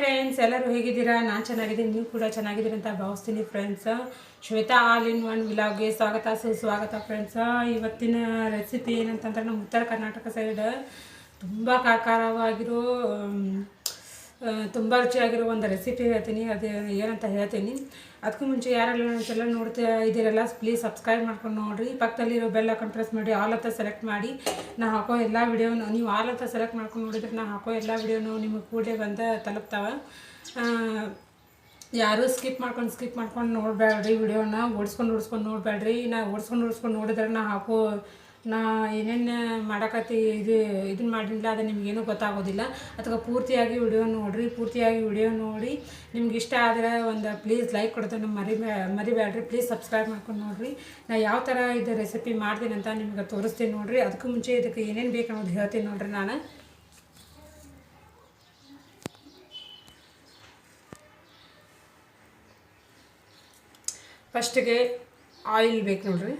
Friends ಎಲ್ಲರೂ ಹೇಗಿದ್ದೀರಾ? ನಾನು ಚೆನ್ನಾಗಿದ್ದೀನಿ, ನೀವು ಕೂಡ ಚೆನ್ನಾಗಿದ್ದೀರಿ ಅಂತ ಭಾವಿಸ್ತೀನಿ friends Shweta all in one ವಿಲಾಗ್ಗೆ ಸ್ವಾಗತ ಸುಸ್ವಾಗತ ಫ್ರೆಂಡ್ಸ್ ಇವತ್ತಿನ ರೆಸಿಪಿ ಏನಂತಂದ್ರೆ ನಮ್ಮ ಉತ್ತರ ಕರ್ನಾಟಕ ಸೈಡ್ ತುಂಬ ಖಾರವಾಗಿರೋ ತುಂಬ ರುಚಿಯಾಗಿರೋ ಒಂದು ರೆಸಿಪಿ ಹೇಳ್ತೀನಿ. ಅದು ಏನಂತ ಹೇಳ್ತೀನಿ. ಅದಕ್ಕೂ ಮುಂಚೆ ಯಾರೆಲ್ಲ ನನ್ನ ನೋಡ್ತಾ ಇದ್ದೀರಲ್ಲ ಪ್ಲೀಸ್ ಸಬ್ಸ್ಕ್ರೈಬ್ ಮಾಡ್ಕೊಂಡು ನೋಡಿರಿ. ಪಕ್ಕದಲ್ಲಿರೋ ಬೆಲ್ಲ ಹಾಕೊಂಡು ಪ್ರೆಸ್ ಮಾಡಿ ಆಲ್ ಅಂತ ಸೆಲೆಕ್ಟ್ ಮಾಡಿ. ನಾ ಹಾಕೋ ಎಲ್ಲ ವಿಡಿಯೋನು ನೀವು ಆಲ್ ಅಂತ ಸೆಲೆಕ್ಟ್ ಮಾಡ್ಕೊಂಡು ನೋಡಿದ್ರೆ ನಾ ಹಾಕೋ ಎಲ್ಲ ವಿಡಿಯೋನು ನಿಮಗೆ ಕೂಡಲೇ ಬಂದ ತಲುಪ್ತಾವೆ. ಯಾರೂ ಸ್ಕಿಪ್ ಮಾಡ್ಕೊಂಡು ಸ್ಕಿಪ್ ಮಾಡ್ಕೊಂಡು ನೋಡಬೇಡ್ರಿ ವಿಡಿಯೋನ ಓಡಿಸ್ಕೊಂಡು ಓಡಿಸ್ಕೊಂಡು ನೋಡಬೇಡ್ರಿ ನಾ ಓಡಿಸ್ಕೊಂಡು ಓಡಿಸ್ಕೊಂಡು ನೋಡಿದ್ರೆ ನಾ ಹಾಕೋ ನಾ ಏನೇನು ಮಾಡಕತ್ತಿ ಇದು ಇದನ್ನ ಮಾಡಿಲ್ಲ ಅದು ನಿಮಗೇನು ಗೊತ್ತಾಗೋದಿಲ್ಲ. ಅಥವಾ ಪೂರ್ತಿಯಾಗಿ ವಿಡಿಯೋ ನೋಡಿರಿ, ಪೂರ್ತಿಯಾಗಿ ವಿಡಿಯೋ ನೋಡಿ. ನಿಮ್ಗೆ ಇಷ್ಟ ಆದರೆ ಒಂದು ಪ್ಲೀಸ್ ಲೈಕ್ ಕೊಡ್ತಾನೆ ಮರಿ ಮರಿಬೇಡ್ರಿ ಪ್ಲೀಸ್ ಸಬ್ಸ್ಕ್ರೈಬ್ ಮಾಡ್ಕೊಂಡು ನೋಡಿರಿ. ನಾ ಯಾವ ಥರ ಇದು ರೆಸಿಪಿ ಮಾಡ್ತೀನಿ ಅಂತ ನಿಮ್ಗೆ ತೋರಿಸ್ತೀನಿ ನೋಡಿರಿ. ಅದಕ್ಕೂ ಮುಂಚೆ ಇದಕ್ಕೆ ಏನೇನು ಬೇಕು ಅನ್ನೋದು ಹೇಳ್ತೀನಿ ನೋಡಿರಿ ನಾನು. ಫಸ್ಟಿಗೆ ಆಯಿಲ್ ಬೇಕು ನೋಡ್ರಿ.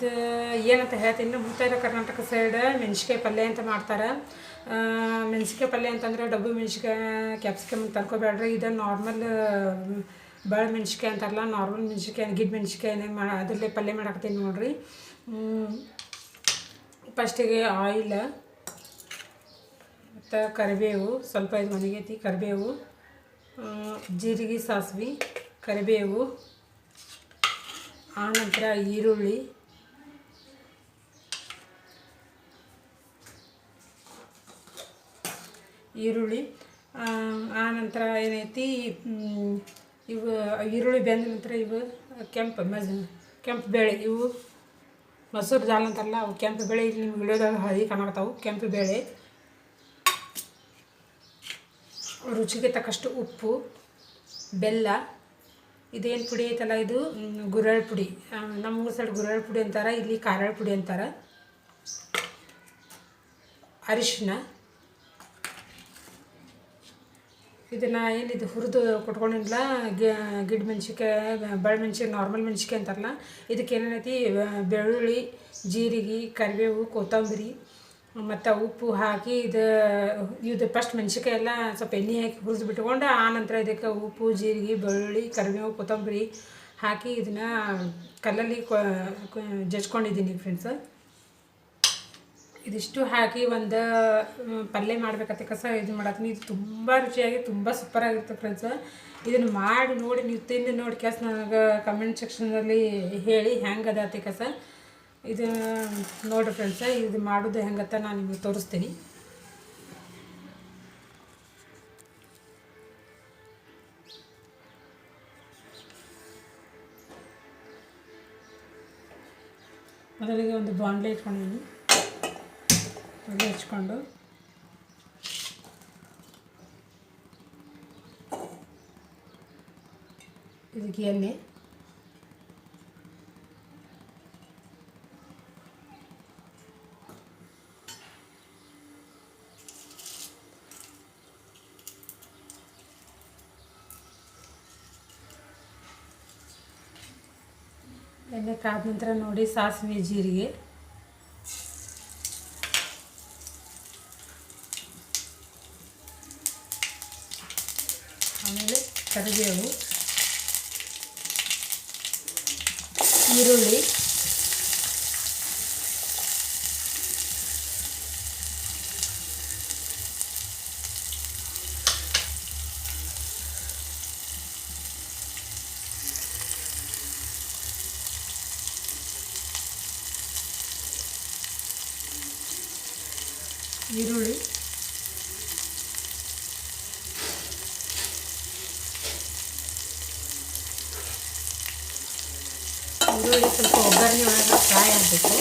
ಇದು ಏನಂತ ಹೇಳ್ತೀನಿ ಉತ್ತರ ಕರ್ನಾಟಕ ಸೈಡ್ ಮೆಣಸಿಕಾಯಿ ಪಲ್ಯ ಅಂತ ಮಾಡ್ತಾರೆ. ಮೆಣಸಿಕಾಯಿ ಪಲ್ಯ ಅಂತಂದ್ರೆ ಡಬ್ಬು ಮೆಣಸಿಕಾಯಿ ಕ್ಯಾಪ್ಸಿಕಮ್ ತರ್ಕೋಬೇಡ್ರಿ. ಇದು ನಾರ್ಮಲ್ ಬಾಳೆ ಮೆಣಸಿಕಾಯಿ ಅಂತಾರಲ್ಲ ನಾರ್ಮಲ್ ಮೆಣಸಿಕಾಯಿ ಗಿಡ್ ಮೆಣಸಿಕಾಯಿನೇ ಮಾ, ಅದರಲ್ಲೇ ಪಲ್ಯ ಮಾಡಾಕ್ತೀನಿ ನೋಡಿರಿ. ಫಸ್ಟಿಗೆ ಆಯಿಲ್ ಮತ್ತು ಕರಿಬೇವು, ಸ್ವಲ್ಪ ಇದು ಮನೆಗೈತಿ, ಕರಿಬೇವು ಜೀರಿಗೆ, ಸಾಸಿವೆ, ಕರಿಬೇವು ಆನಂತರ ಈರುಳ್ಳಿ ಈರುಳ್ಳಿ ಆ, ಆನಂತರ ಏನೈತಿ ಇವು ಈರುಳ್ಳಿ ಬೆಂದ ನಂತರ ಇವು ಕೆಂಪು ಮೆಜ ಕೆಂಪು ಬೇಳೆ ಇವು ಮೊಸರು ದಾಲ್ ಅಂತಾರಲ್ಲ ಅವು ಕೆಂಪು ಬೇಳೆ ಇಲ್ಲಿ ನಿಮ್ಗೆ ವಿಡಿಯೋದಾಗ ಹಳದಿ ಕಾಣಕತ್ತಾವು ಕೆಂಪು ಬೇಳೆ. ರುಚಿಗೆ ತಕ್ಕಷ್ಟು ಉಪ್ಪು ಬೆಲ್ಲ ಇದೇನು ಪುಡಿ ಐತಲ್ಲ ಇದು? ಗುರಳ್ ಪುಡಿ. ನಮ್ಮ ಸೈಡ್ ಗುರಳ್ ಪುಡಿ ಅಂತಾರೆ ಇಲ್ಲಿ ಖಾರಳ್ ಪುಡಿ ಅಂತಾರೆ. ಅರಿಶಿನ ಇದನ್ನ ಏನಿದು ಹುರಿದು ಕೊಟ್ಕೊಂಡಿಲ್ಲ ಗಿಡ ಮೆಣ್ಸಿಕಾಯಿ ಬಳ ಮೆಣ್ಸಿಕಾಯಿ ನಾರ್ಮಲ್ ಮೆಣ್ಸಿಕಾಯಿ ಅಂತಾರಲ್ಲ, ಇದಕ್ಕೆ ಏನೇನೈತಿ ಬೆಳ್ಳುಳ್ಳಿ, ಜೀರಿಗೆ, ಕರಿಬೇವು, ಕೊತ್ತಂಬರಿ, ಮತ್ತು ಉಪ್ಪು ಹಾಕಿ ಇದು ಇದು ಫಸ್ಟ್ ಮೆಣ್ಸಿಕಾಯಿ ಎಲ್ಲ ಸ್ವಲ್ಪ ಎಣ್ಣೆ ಹಾಕಿ ಹುರಿದು ಬಿಟ್ಕೊಂಡು ಆನಂತರ ಇದಕ್ಕೆ ಉಪ್ಪು, ಜೀರಿಗೆ, ಬೆಳ್ಳುಳ್ಳಿ, ಕರಿಬೇವು, ಕೊತ್ತಂಬರಿ ಹಾಕಿ ಇದನ್ನು ಕಲ್ಲಲ್ಲಿ ಜಜ್ಕೊಂಡಿದ್ದೀನಿ ಫ್ರೆಂಡ್ಸ್ ಇದಿಷ್ಟು ಹಾಕಿ ಒಂದು ಪಲ್ಯ ಮಾಡ್ಬೇಕತ್ತೆ ಕಸ ಇದು ಮಾಡತ್ತೀನಿ. ಇದು ತುಂಬ ರುಚಿಯಾಗಿ, ತುಂಬ ಸೂಪರಾಗಿರುತ್ತೆ ಫ್ರೆಂಡ್ಸ್ ಇದನ್ನು ಮಾಡಿ ನೋಡಿ, ನೀವು ತಿಂದು ನೋಡಿ ಕೆಸ ನನಗೆ ಕಮೆಂಟ್ ಸೆಕ್ಷನಲ್ಲಿ ಹೇಳಿ ಹೆಂಗೆ ಅತ್ತೆ ಕಸ. ಇದು ನೋಡಿರಿ ಫ್ರೆಂಡ್ಸ ಇದು ಮಾಡೋದು ಹೆಂಗತ್ತ ನಾನು ನಿಮಗೆ ತೋರಿಸ್ತೀನಿ. ಮೊದಲಿಗೆ ಒಂದು ಬಾಂಡ್ಲೆ ಇಟ್ಕೊಂಡಿದ್ದೀನಿ. ಒಲೆ ಹಚ್ಕೊಂಡು. ಇದಕ್ಕೆ ಎಣ್ಣೆ. ಎಣ್ಣೆ ಕಾದ ನಂತರ ನೋಡಿ ಸಾಸಿವೆ ಜೀರಿಗೆ ಆಮೇಲೆ ಕರಿಬೇವು ಈರುಳ್ಳಿ ಈರುಳ್ಳಿ. ಈರುಳ್ಳಿ ಸ್ವಲ್ಪ ಒಗ್ಗರಣೆ ಒಳಗೆ ಫ್ರೈ ಆಗಬೇಕು.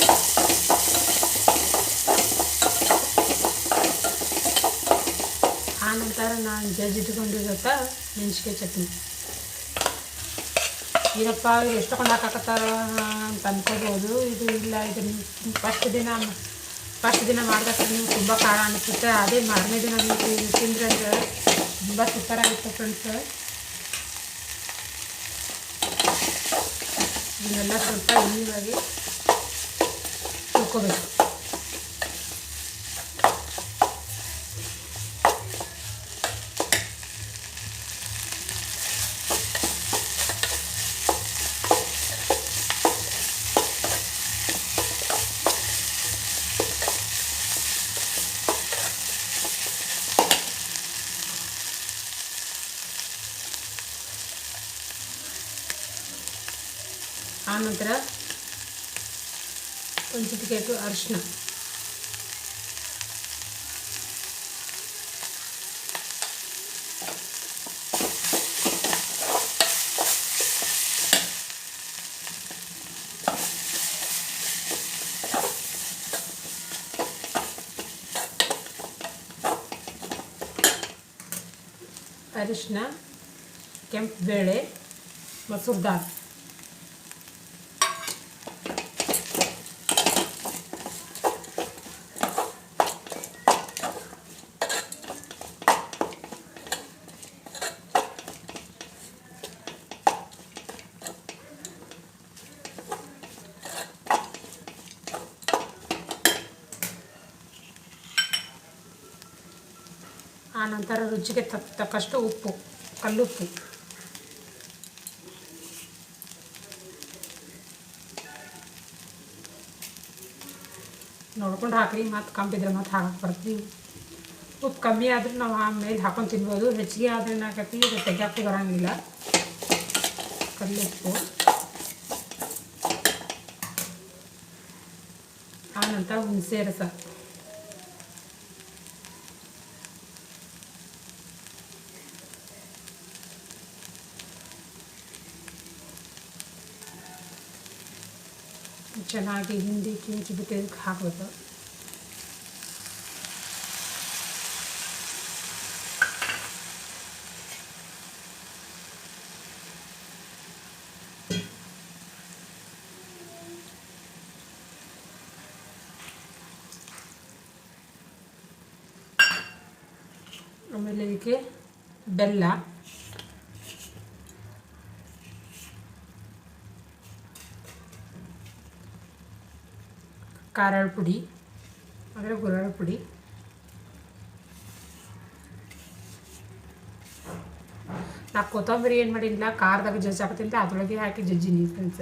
ಆನಂತರ ನಾನು ಜಜ್ಜಿಟ್ಕೊಂಡಿರತ್ತ ಮೆಣಸಿಕಾಯಿ ಚಟ್ನಿ. ಏನಪ್ಪ ಎಷ್ಟು ಎಷ್ಟೊಂದು ಹಾಕಕತ್ತಾರ ಅಂತ ಅನ್ಕೋಬೋದು. ಇದು ಇಲ್ಲ, ಇದು ಫಸ್ಟ್ ದಿನ ಫಸ್ಟ್ ದಿನ ಮಾಡಿದಾಗ ನೀವು ತುಂಬ ಖಾರ ಅನಿಸುತ್ತೆ. ಅದೇ ಮಾರನೇ ದಿನ ನೀವು ತಿಂದರೆ ಅಂದರೆ ತುಂಬ ಸೂಪರ್ ಆಗುತ್ತೆ ಫ್ರೆಂಡ್ಸ್ ಇದನ್ನೆಲ್ಲ ಸ್ವಲ್ಪ ಎಣ್ಣೆಯಾಗಿ ಹುರ್ಕೋಬೇಕು ಆನಂತರ ಒಂದು ಚಿಟಿಕೆಟು ಅರಿಶಿನ ಅರಿಶಿನ ಕೆಂಪು ಬೇಳೆ ಮಸೂರ್ ದಾಲ್. ಆನಂತರ ರುಚಿಗೆ ತಕ್ಕ ತಕ್ಕಷ್ಟು ಉಪ್ಪು, ಕಲ್ಲುಪ್ಪು. ನೋಡ್ಕೊಂಡು ಹಾಕ್ರಿ, ಮತ್ತು ಕಂಬಿದ್ರೆ ಮತ್ತು ಹಾಕಕ್ಕೆ ಬರ್ತೀವಿ. ಉಪ್ಪು ಕಮ್ಮಿ ಆದ್ರೆ ನಾವು ಆಮೇಲೆ ಹಾಕೊಂಡು ತಿನ್ಬೋದು. ಹೆಚ್ಚಿಗೆ ಆದ್ರೆ ಏನಾಗತ್ತಿ ಇದು ತೆಗ್ಯಾಕೆ ಬರೋಂಗಿಲ್ಲ. ಕಲ್ಲುಪ್ಪು. ಆನಂತರ ಹುಣಸೆ ರಸ. ಚೆನ್ನಾಗಿ ಹಿಂಡಿ ಕಿಂಚಿ ಬಿಟ್ಟು ಇದಕ್ಕೆ ಹಾಕಬೇಕು ಆಮೇಲೆ ಇದಕ್ಕೆ ಬೆಲ್ಲ ಖಾರದ ಪುಡಿ ಅಂದರೆ ಗುರಾಳ ಪುಡಿ. ನಾ ಕೊತ್ತಂಬರಿ ಏನು ಮಾಡಿಲ್ಲ ಖಾರದಾಗ ಜಜ್ಜಿ ಹಾಕತ್ತಿಂತ ಅದ್ರೊಳಗೆ ಹಾಕಿ ಜಜ್ಜಿ ಜಜ್ಜಿನಿ ಫ್ರೆಂಡ್ಸ್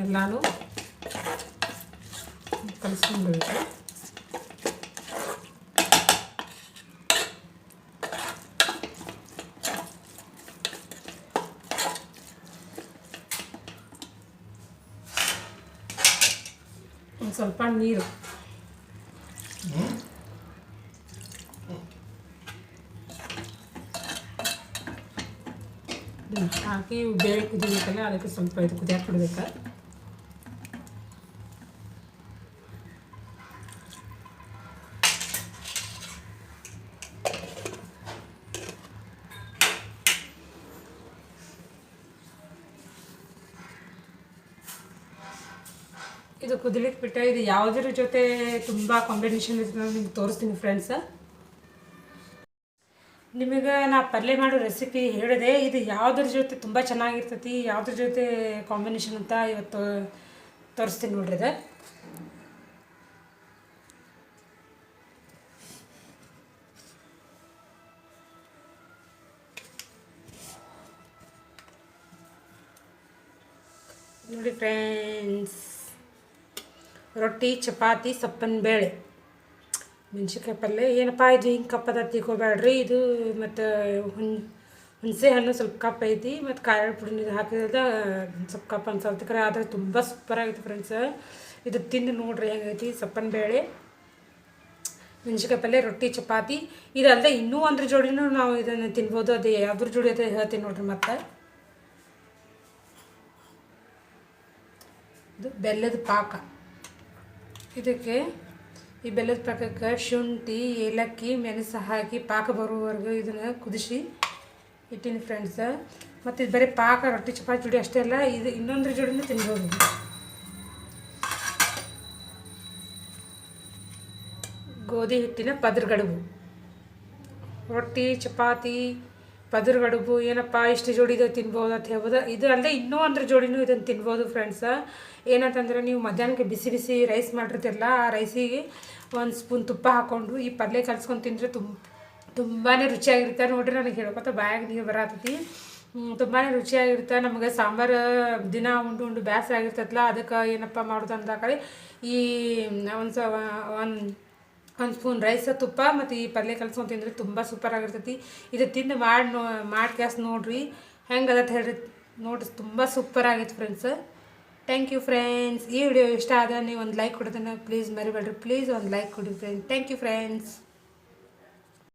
ಎಲ್ಲಾನು ಕಲಿಸ್ಕೊಂಡ್ಬೇಕು ಒಂದು ಸ್ವಲ್ಪ ನೀರು. ಹಾಕಿ ಬೇಳೆ ಕುದಿಬೇಕಲ್ಲ ಅದಕ್ಕೆ ಸ್ವಲ್ಪ ಇದು ಕುದಿಯಾಕೆ ಬಿಡ್ಬೇಕು? ಇದು ಕುದಿಲಿಕ್ಕೆ ಬಿಟ್ಟ ಇದು ಯಾವುದ್ರ ಜೊತೆ ತುಂಬ ಕಾಂಬಿನೇಷನ್ ಇರ್ತದೆ ನಿಮ್ಗೆ ತೋರಿಸ್ತೀನಿ ಫ್ರೆಂಡ್ಸ್ ನಿಮಗೆ ನಾ ಪಲ್ಯ ಮಾಡೋ ರೆಸಿಪಿ ಹೇಳಿದೆ. ಇದು ಯಾವುದ್ರ ಜೊತೆ ತುಂಬ ಚೆನ್ನಾಗಿರ್ತೈತಿ, ಯಾವುದ್ರ ಜೊತೆ ಕಾಂಬಿನೇಷನ್ ಅಂತ ಇವತ್ತು ತೋರಿಸ್ತೀನಿ ನೋಡ್ರಿ ಇದು. ನೋಡಿ ಫ್ರೆಂಡ್ಸ್ ರೊಟ್ಟಿ, ಚಪಾತಿ, ಸಪ್ಪನ ಬೇಳೆ. ಮೆಣ್ಸಿನ್ಕಾಯಿ ಪಲ್ಯ ಏನಪ್ಪ ಇದು ಹಿಂಗೆ ಕಪ್ಪದ ತಿಳ್ಕೊಬೇಡ್ರಿ. ಇದು ಮತ್ತು ಹುಣ್ ಹುಣಸೆ ಹಣ್ಣು ಸ್ವಲ್ಪ ಕಪ್ಪ ಐತಿ. ಮತ್ತು ಖಾರ ಪುಡಿ ಹಾಕಿದ ಸ್ವಲ್ಪ ಕಪ್ ಅನ್ಸಲ್ತಕ್ರೆ ಆದರೆ ತುಂಬ ಸೂಪರ್ ಆಗೈತಿ ಫ್ರೆಂಡ್ಸ್ ಇದು ತಿಂದು ನೋಡ್ರಿ ಹೆಂಗೈತಿ ಸಪ್ಪನ ಬೇಳೆ, ಮೆಣಸಿನ್ಕಾಯಿ ಪಲ್ಯ ರೊಟ್ಟಿ, ಚಪಾತಿ. ಇದಲ್ಲದೆ ಇನ್ನೂ ಒಂದ್ರ ಜೋಡಿನೂ ನಾವು ಇದನ್ನು ತಿನ್ಬೋದು. ಅದು ಯಾವ್ದ್ರ ಜೋಡಿ ಅಂತ ಹೇಳ್ತೀನಿ ನೋಡ್ರಿ ಮತ್ತೆ. ಇದು ಬೆಲ್ಲದ ಪಾಕ. ಇದಕ್ಕೆ ಈ ಬೆಲ್ಲದ ಪಾಕಕ್ಕೆ ಶುಂಠಿ, ಏಲಕ್ಕಿ, ಮೆಣಸು ಹಾಕಿ ಪಾಕ ಬರುವವರೆಗೂ ಇದನ್ನು ಕುದಿಸಿ ಇಟ್ಟಿನಿ ಫ್ರೆಂಡ್ಸ ಮತ್ತು ಇದು ಬರೀ ಪಾಕ, ರೊಟ್ಟಿ, ಚಪಾತಿ ಜೋಡಿ ಅಷ್ಟೇ ಅಲ್ಲ, ಇದು ಇನ್ನೊಂದ್ರ ಜೋಡಿನೂ ತಿನ್ಬೋದು. ಗೋಧಿ ಹಿಟ್ಟಿನ ಪದರ್ಗಡುಬು. ರೊಟ್ಟಿ, ಚಪಾತಿ ಪದರ್ಗಡುಬು, ಏನಪ್ಪ, ಇಷ್ಟು ಇದೆ ತಿನ್ಬೋದು ಅಂತ ಹೇಳ್ಬೋದು. ಇದು ಅಲ್ಲದೆ ಇನ್ನೂ ಅಂದ್ರೆ ಜೋಡಿನೂ ಇದನ್ನು ತಿನ್ಬೋದು ಫ್ರೆಂಡ್ಸ ಏನಂತಂದ್ರೆ ನೀವು ಮಧ್ಯಾಹ್ನಕ್ಕೆ ಬಿಸಿ ಬಿಸಿ ರೈಸ್ ಮಾಡಿರ್ತಿರಲ್ಲ, ಆ ರೈಸಿಗೆ ಒಂದು ಸ್ಪೂನ್ ತುಪ್ಪ ಹಾಕ್ಕೊಂಡು ಈ ಪಲ್ಯ ಕಲ್ಸ್ಕೊಂಡು ತಿಂದರೆ ತುಂಬ ತುಂಬಾ ರುಚಿಯಾಗಿರುತ್ತೆ. ನೋಡ್ರಿ ನನಗೆ ಹೇಳ್ಕೊತ ಬಾಯಾಗ ನೀರು ಬರತೈತಿ. ತುಂಬಾ ರುಚಿಯಾಗಿರುತ್ತೆ. ನಮಗೆ ಸಾಂಬಾರು, ದಿನ ಉಂಡು ಉಂಡು ಬೇಸರ ಆಗಿರ್ತೈತಲ್ಲ ಅದಕ್ಕೆ ಏನಪ್ಪ ಮಾಡೋದು ಅಂತ ಈ ಒಂದು ಸ ಒಂದು ಒಂದು ಸ್ಪೂನ್ ರೈಸ ತುಪ್ಪ ಮತ್ತು ಈ ಪಲ್ಯ ಕಲ್ಸ್ಕೊಂಡು ತಿಂದರೆ ತುಂಬ ಸೂಪರ್ ಆಗಿರ್ತೈತಿ. ಇದು ತಿಂದು ಮಾಡಿ ನೋ, ಮಾಡಿ ಕ್ಯಾಸ್ ನೋಡ್ರಿ. ಹೆಂಗೆ ಅದತ್ ಹೇಳ್ರಿ? ನೋಡ್ರಿ, ತುಂಬ ಸೂಪರ್ ಆಗೈತೆ ಫ್ರೆಂಡ್ಸ್ ಥ್ಯಾಂಕ್ ಯು ಫ್ರೆಂಡ್ಸ್ ಈ ವಿಡಿಯೋ ಇಷ್ಟ ಆದರೆ ನೀವು ಒಂದು ಲೈಕ್ ಕೊಡೋದನ್ನು ಪ್ಲೀಸ್ ಮರಿಬೇಡ್ರಿ. ಪ್ಲೀಸ್ ಒಂದು ಲೈಕ್ ಕೊಡಿ ಫ್ರೆಂಡ್ಸ್ ಥ್ಯಾಂಕ್ ಯು ಫ್ರೆಂಡ್ಸ್